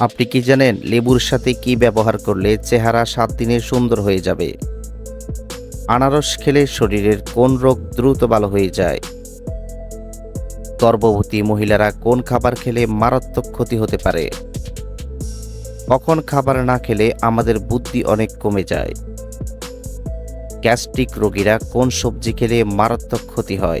আপনি কি জানেন লেবুর সাথে কি ব্যবহার করলে চেহারা সাত দিনে সুন্দর হয়ে যাবে? আনারস খেলে শরীরের কোন রোগ দ্রুত ভালো হয়ে যায়? গর্ভবতী মহিলারা কোন খাবার খেলে মারাত্মক ক্ষতি হতে পারে? কখন খাবার না খেলে আমাদের বুদ্ধি অনেক কমে যায়? গ্যাস্ট্রিক রোগীরা কোন সবজি খেলে মারাত্মক ক্ষতি হয়?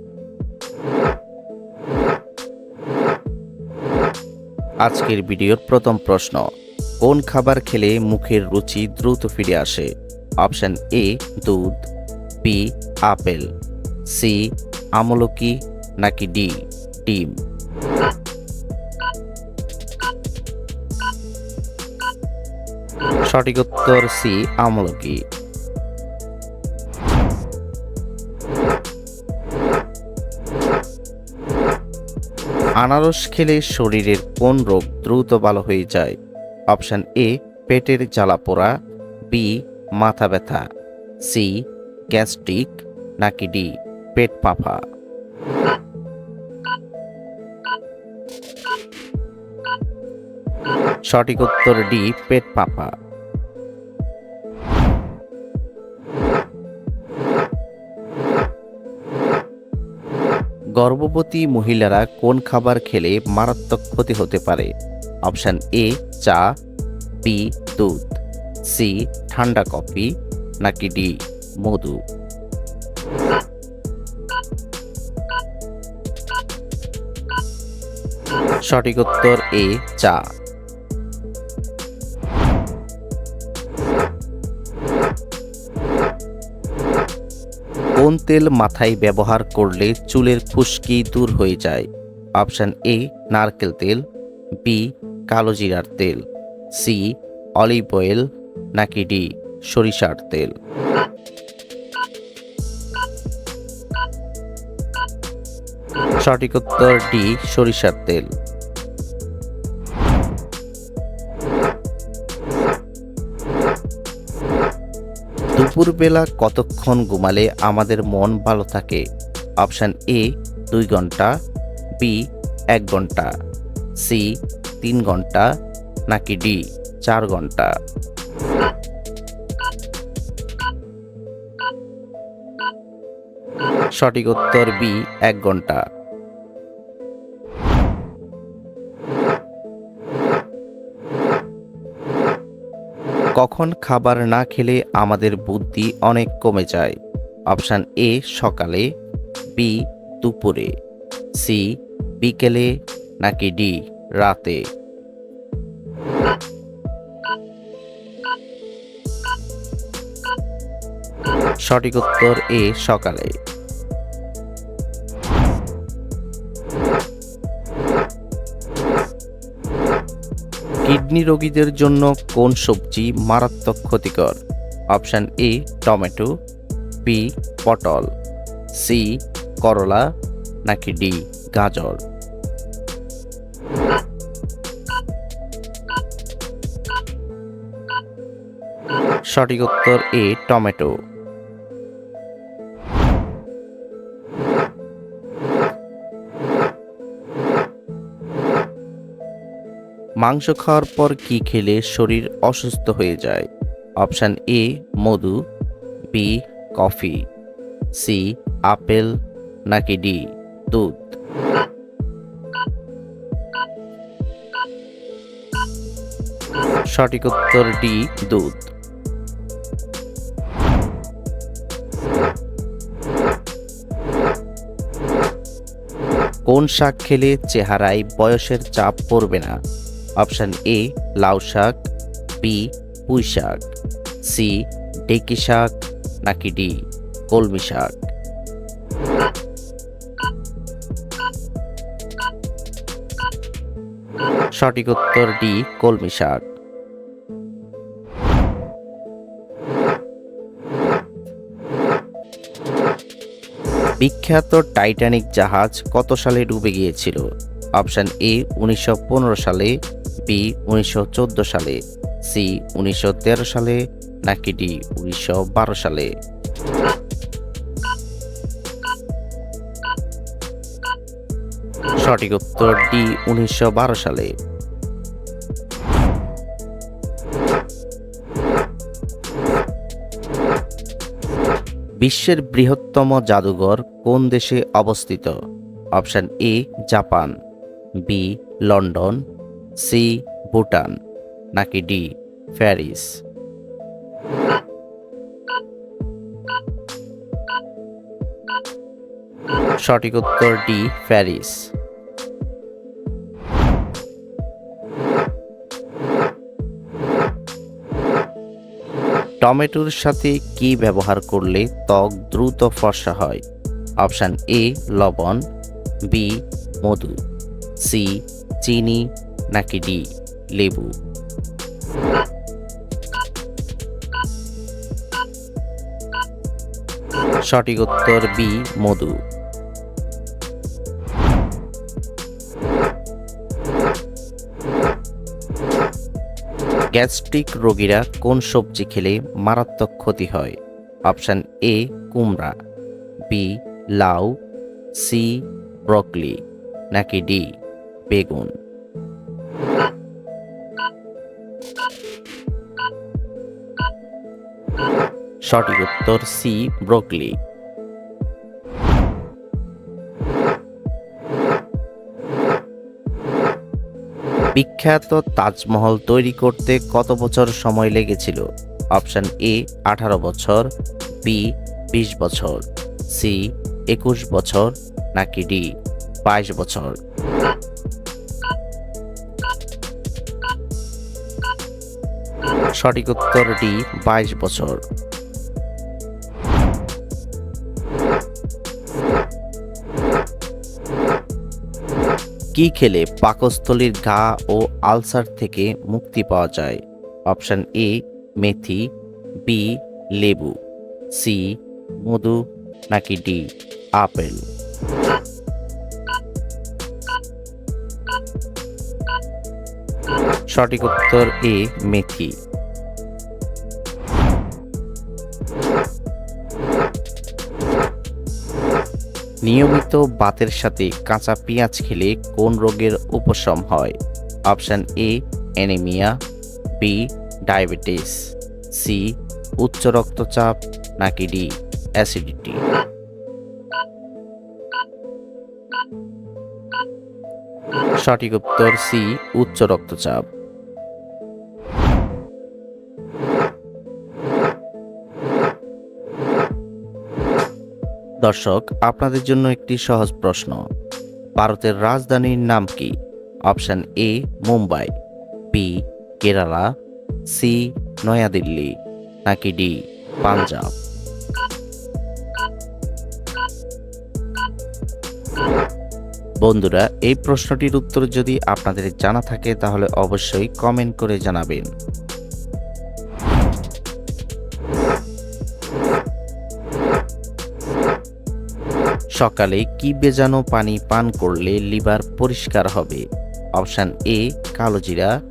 আজকের ভিডিওর প্রথম প্রশ্ন। কোন খাবার খেলে মুখের রুচি দ্রুত ফিরে আসে? অপশন এ, দুধ, বি, আপেল, সি, আমলকি, নাকি ডি, ডিম? সঠিক উত্তর সি, আমলকি। আনারস খেলে শরীরের কোন রোগ দ্রুত ভালো হয়ে যায়? অপশান এ, পেটের জ্বালা পোড়া, বি, মাথা ব্যথা, সি, গ্যাস্ট্রিক, নাকি ডি, পেট পাফা সঠিক উত্তর ডি, পেট পাফা গর্ভবতী মহিলারা কোন খাবার খেলে মারাত্মক ক্ষতি হতে পারে? অপশান এ, চা, বি, দুধ, সি, ঠান্ডা কফি, নাকি ডি, মধু? সঠিক উত্তর এ, চা। কোন তেল মাথায় ব্যবহার করলে চুলের খুশকি দূর হয়ে যায়। অপশন এ, নারকেল তেল, বি, কালো জিরার তেল, সি, অলিভ অয়েল, নাকি ডি, সরিষার তেল। সঠিক উত্তর ডি, সরিষার তেল। দুপুরবেলা কতক্ষণ ঘুমালে আমাদের মন ভালো থাকে? অপশান এ, দুই ঘণ্টা, বি, এক ঘণ্টা, সি, তিন ঘণ্টা, নাকি ডি, চার ঘণ্টা। সঠিক উত্তর বি, এক ঘণ্টা। কখন খাবার না খেলে আমাদের বুদ্ধি অনেক কমে যায়। অপশান এ, সকালে বি দুপুরে সি বিকেলে, নাকি ডি রাতে। সঠিক উত্তর এ, সকালে। কিডনি রোগীদের জন্য কোন সবজি মারাত্মক ক্ষতিকর? অপশান এ, টমেটো বি পটল সি করলা, নাকি ডি গাজর? সঠিক উত্তর এ, টমেটো। মাংস খাওয়ার পর কি খেলে শরীর অসুস্থ হয়ে যায়? Option A, Madhu. B, coffee. C, apple. নাকি ডি, দুধ। সঠিক উত্তর ডি, দুধ। কোন শাক খেলে চেহারায় বয়সের চাপ পড়বে না? অপশান এ, লাউ শাক, বি, পুঁই শাক, সি ডেকি শাক, নাকি ডি, কলমি শাক। সঠিক উত্তর ডি, কলমি শাক। বিখ্যাত টাইটানিক জাহাজ কত সালে ডুবে গিয়েছিল? অপশান এ, উনিশশো পনেরো সালে বি উনিশশো চোদ্দ সালে, সি উনিশশো তেরো সালে, নাকি ডি উনিশশো বারো সালে। সঠিক উত্তর ডি উনিশশো বারো সালে। বিশ্বের বৃহত্তম জাদুঘর কোন দেশে অবস্থিত? Option A, Japan. B, London. C Bhutan, নাকি ডি প্যারিস? সঠিক উত্তর ডি প্যারিস। টমেটোর সাথে কি ব্যবহার করলে ত্বক দ্রুত ফর্সা হয়? অপশান এ, লবণ, বি, মধু, সি, চিনি নাকি ডি, লেবু? সঠিক উত্তর বি, মধু। গ্যাস্ট্রিক রোগীরা কোন সবজি খেলে মারাত্মক ক্ষতি হয়? অপশান এ, কুমড়া। বি, লাউ। C, broccoli. নাকি ডি, বেগুন। সঠিক উত্তর সি, ব্রকলি। বিখ্যাত তাজমহল তৈরি করতে কত বছর সময় লেগেছিল? অপশান এ, আঠারো বছর, বি, বিশ বছর, সি, একুশ বছর, নাকি ডি, বাইশ বছর? সঠিক উত্তর ডি বাইশ বছর। কি খেলে পাকস্থলীর ঘা ও আলসার থেকে মুক্তি পাওয়া যায়? অপশান এ, মেথি, বি, লেবু, সি, মধু, নাকি ডি, আপেল। সঠিক উত্তর এ, মেথি। নিয়মিত বাতের সাথে কাঁচা পেঁয়াজ খেলে কোন রোগের উপশম হয়? Option A anaemia B diabetes C উচ্চ রক্তচাপ, নাকি ডি অ্যাসিডিটি সঠিক উত্তর সি উচ্চ রক্তচাপ। দর্শক, আপনাদের জন্য একটি সহজ প্রশ্ন। ভারতের রাজধানীর নাম কি? Option A, Mumbai, B, Kerala, C, New Delhi, নাকি ডি, পাঞ্জাব? বন্ধুরা, এই প্রশ্নটির উত্তর যদি আপনাদের জানা থাকে, তাহলে অবশ্যই কমেন্ট করে জানাবেন। সকালে কি বেজানো পানি পান করলে লিভার পরিষ্কার হবে? অপশান এ কালোজিরা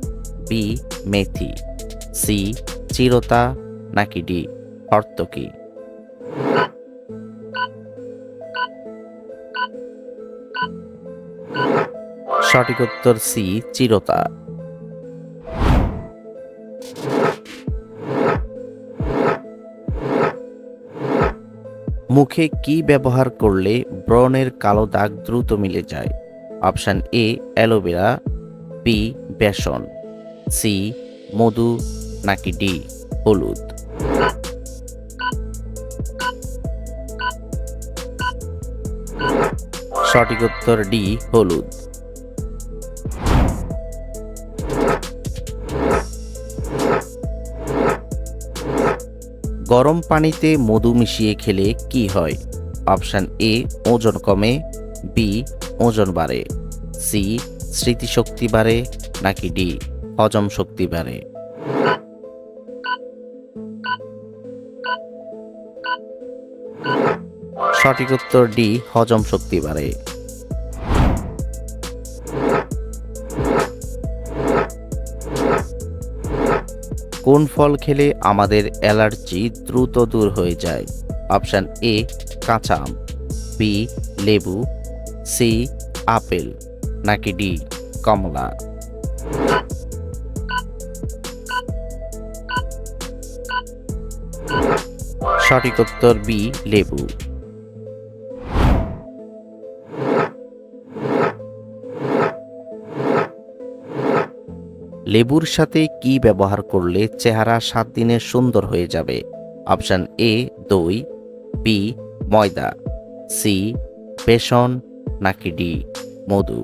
বি মেথি সি চিরতা, নাকি ডি হর্তকি। সঠিক উত্তর সি চিরতা। মুখে কি ব্যবহার করলে ব্রণের কালো দাগ দ্রুত মিলে যায়? Option A, aloe vera, B, besan, C, মধু, নাকি ডি, হলুদ। সঠিক উত্তর ডি, হলুদ। গরম পানিতে মধু মিশিয়ে খেলে কি হয়? অপশান এ, ওজন কমে। বি, ওজন বাড়ে। সি, স্মৃতিশক্তি বাড়ে নাকি ডি, হজম শক্তি বাড়ে। সঠিক উত্তর ডি, হজম শক্তি বাড়ে। কোন ফল খেলে আমাদের অ্যালার্জি দ্রুত দূর হয়ে যায়? অপশান এ, কাঁচা আম। বি লেবু। C apple. নাকি ডি, কমলা। সঠিক উত্তর বি, লেবু। লেবুর সাথে কি ব্যবহার করলে চেহারা সাত দিনে সুন্দর হয়ে যাবে? অপশান এ, দই, বি, ময়দা, সি, বেসন, নাকি ডি, মধু?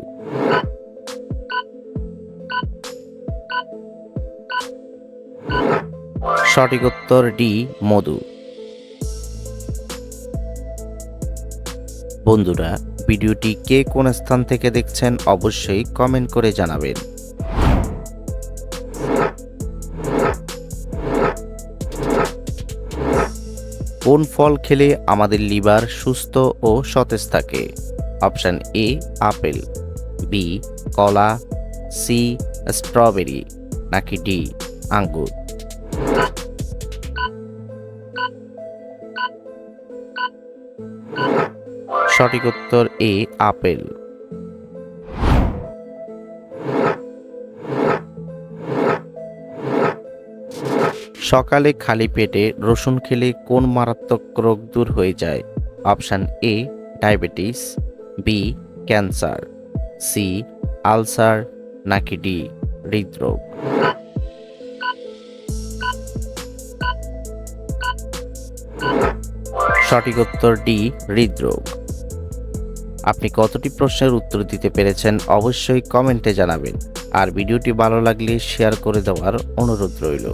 সঠিক উত্তর ডি, মধু। বন্ধুরা, ভিডিওটি কে কোন স্থান থেকে দেখছেন অবশ্যই কমেন্ট করে জানাবেন। কোন ফল খেলে আমাদের লিভার সুস্থ ও সতেজ থাকে? Option A, apple. বি, কলা। C, strawberry. নাকি ডি, আঙ্গুর? সঠিক উত্তর এ, আপেল। সকালে খালি পেটে রসুন খেলে কোন মারাত্মক রোগ দূর হয়ে যায়? Option A, diabetes, B, cancer, C, ulcer, নাকি ডি, হৃদরোগ। সঠিক উত্তর ডি, হৃদরোগ। আপনি কতটি প্রশ্নের উত্তর দিতে পেরেছেন অবশ্যই কমেন্টে জানাবেন। আর ভিডিওটি ভালো লাগলে শেয়ার করে দেওয়ার অনুরোধ রইল।